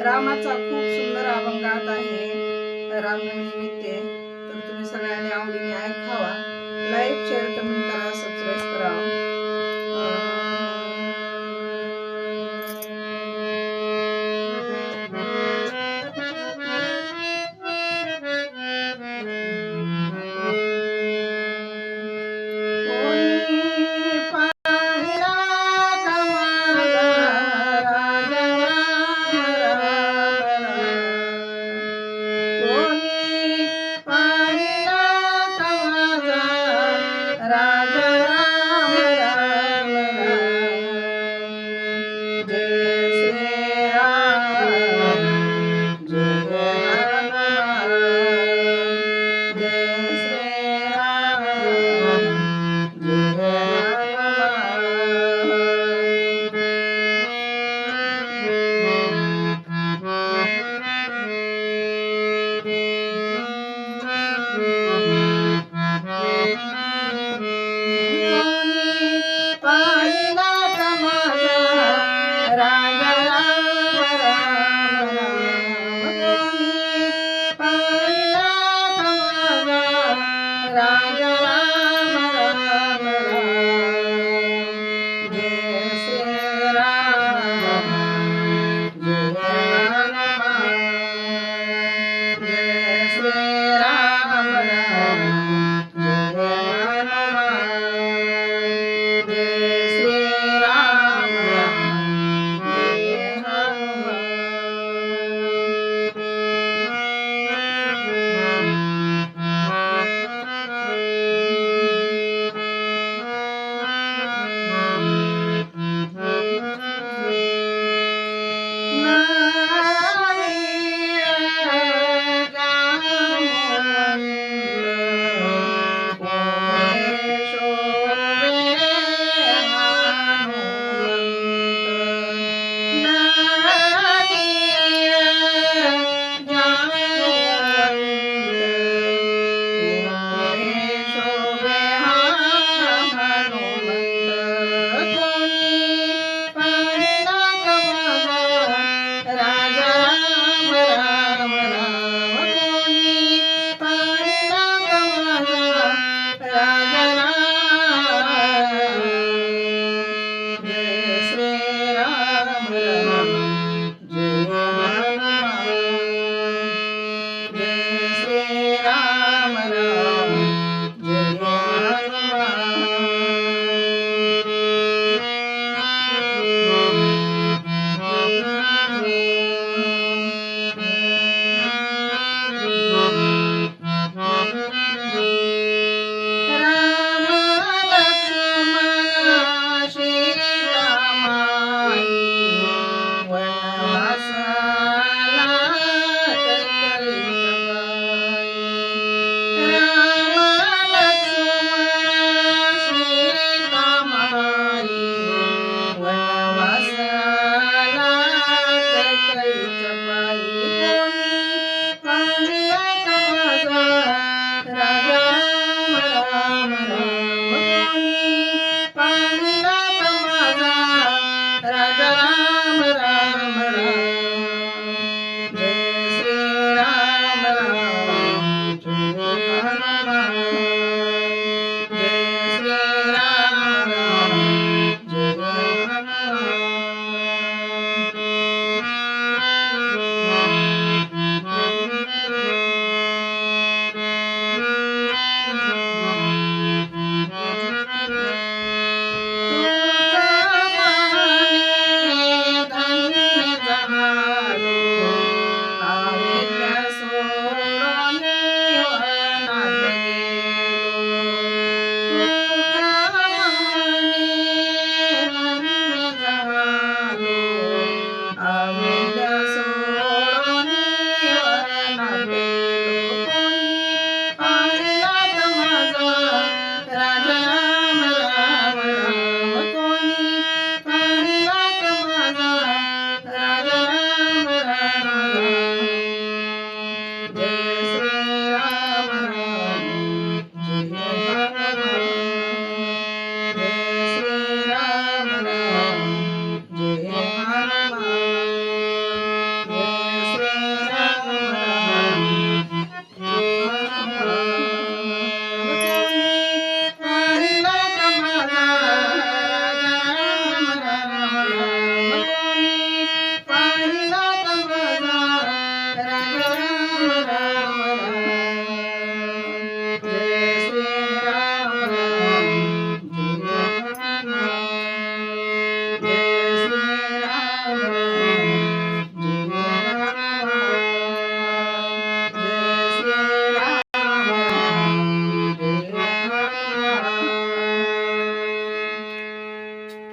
रामाचा खूप सुंदर अभंगात आहे. रामनवमी निमित्ते. तर तुम्ही सगळ्यांनी आवडीने ऐक.